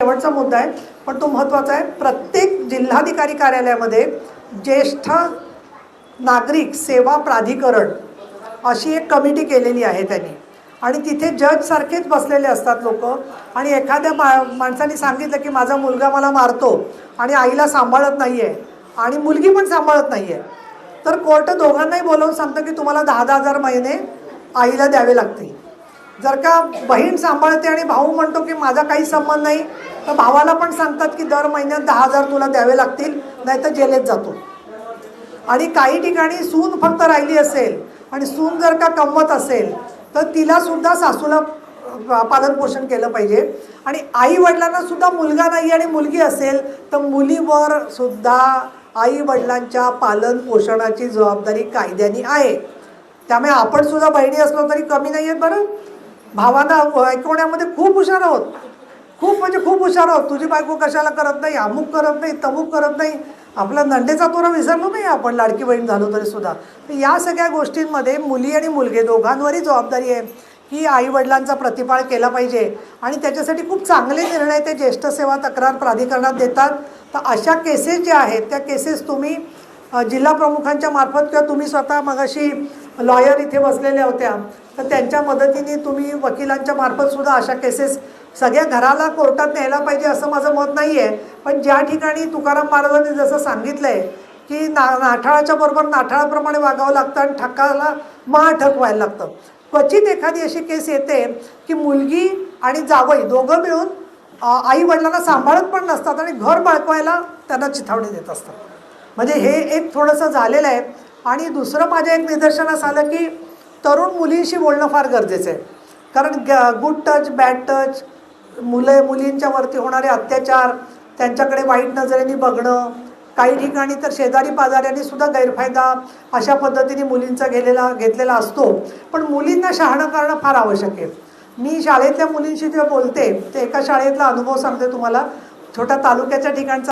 शेवटचा मुद्दा आहे पण तो महत्त्वाचा आहे. प्रत्येक जिल्हाधिकारी कार्यालयामध्ये ज्येष्ठ नागरिक सेवा प्राधिकरण अशी एक कमिटी केलेली आहे त्यांनी. आणि तिथे जजसारखेच बसलेले असतात लोक. आणि एखाद्या मा माणसाने सांगितलं की माझा मुलगा मला मारतो आणि आईला सांभाळत नाही आहे आणि मुलगी पण सांभाळत नाही आहे तर कोर्ट दोघांनाही बोलावून सांगतं की तुम्हाला दहा दहा हजार महिने आईला द्यावे लागतील. जर का बहीण सांभाळते आणि भाऊ म्हणतो की माझा काही संबंध नाही तर भावाला पण सांगतात की दर महिन्यात दहा हजार तुला द्यावे लागतील नाही तर जेलेत जातो. आणि काही ठिकाणी सून फक्त राहिली असेल आणि सून जर का कमवत असेल तर तिला सुद्धा सासूला पालनपोषण केलं पाहिजे. आणि आई वडिलांना सुद्धा मुलगा नाही आणि मुलगी असेल तर मुलीवर सुद्धा आई वडिलांच्या पालन पोषणाची जबाबदारी कायद्याने आहे. त्यामुळे आपण सुद्धा बहिणी असलो तरी कमी नाही आहेत बरं. भावांना ऐकवण्यामध्ये खूप हुशार आहोत. खूप म्हणजे खूप हुशार आहोत. तुझी बायको कशाला करत नाही? अमुक करत नाही तमुक करत नाही. आपला नंडेचा तोरा विसरलो नाही आपण लाडकी बहीण झालो तरी सुद्धा. तर या सगळ्या गोष्टींमध्ये मुली आणि मुलगे दोघांवरही जबाबदारी आहे की आई वडिलांचा प्रतिपाळ केला पाहिजे. आणि त्याच्यासाठी खूप चांगले निर्णय ते ज्येष्ठ सेवा तक्रार प्राधिकरणात देतात. तर अशा केसेस ज्या आहेत त्या केसेस तुम्ही जिल्हा प्रमुखांच्या मार्फत किंवा तुम्ही स्वतः मगाशी लॉयर इथे बसलेल्या होत्या. तर त्यांच्या मदतीने तुम्ही वकिलांच्या मार्फत सुद्धा अशा केसेस सगळ्या घराला कोर्टात न्यायला पाहिजे असं माझं मत नाही आहे पण ज्या ठिकाणी तुकाराम महाराजांनी जसं सांगितलं आहे की ना नाठाळाच्या बरोबर नाठाळाप्रमाणे वागावं लागतं आणि ठकाला महा व्हायला लागतं. क्वचित एखादी अशी केस येते की मुलगी आणि जावई दोघं मिळून आई वडिलांना सांभाळत पण नसतात आणि घर बाळकवायला त्यांना चिथावणी देत असतात. म्हणजे हे एक थोडंसं झालेलं आहे. आणि दुसरं माझ्या एक निदर्शनास आलं की तरुण मुलींशी बोलणं फार गरजेचं आहे. कारण ग गुड टच बॅड टच मुलं मुलींच्यावरती होणारे अत्याचार त्यांच्याकडे वाईट नजरेने बघणं काही ठिकाणी तर शेजारी पाजाऱ्यांनी सुद्धा गैरफायदा अशा पद्धतीने मुलींचा गेलेला घेतलेला असतो. पण मुलींना शहाणं करणं फार आवश्यक आहे. मी शाळेतल्या मुलींशी जेव्हा बोलते ते एका शाळेतला अनुभव सांगते तुम्हाला. छोट्या तालुक्याच्या ठिकाणचा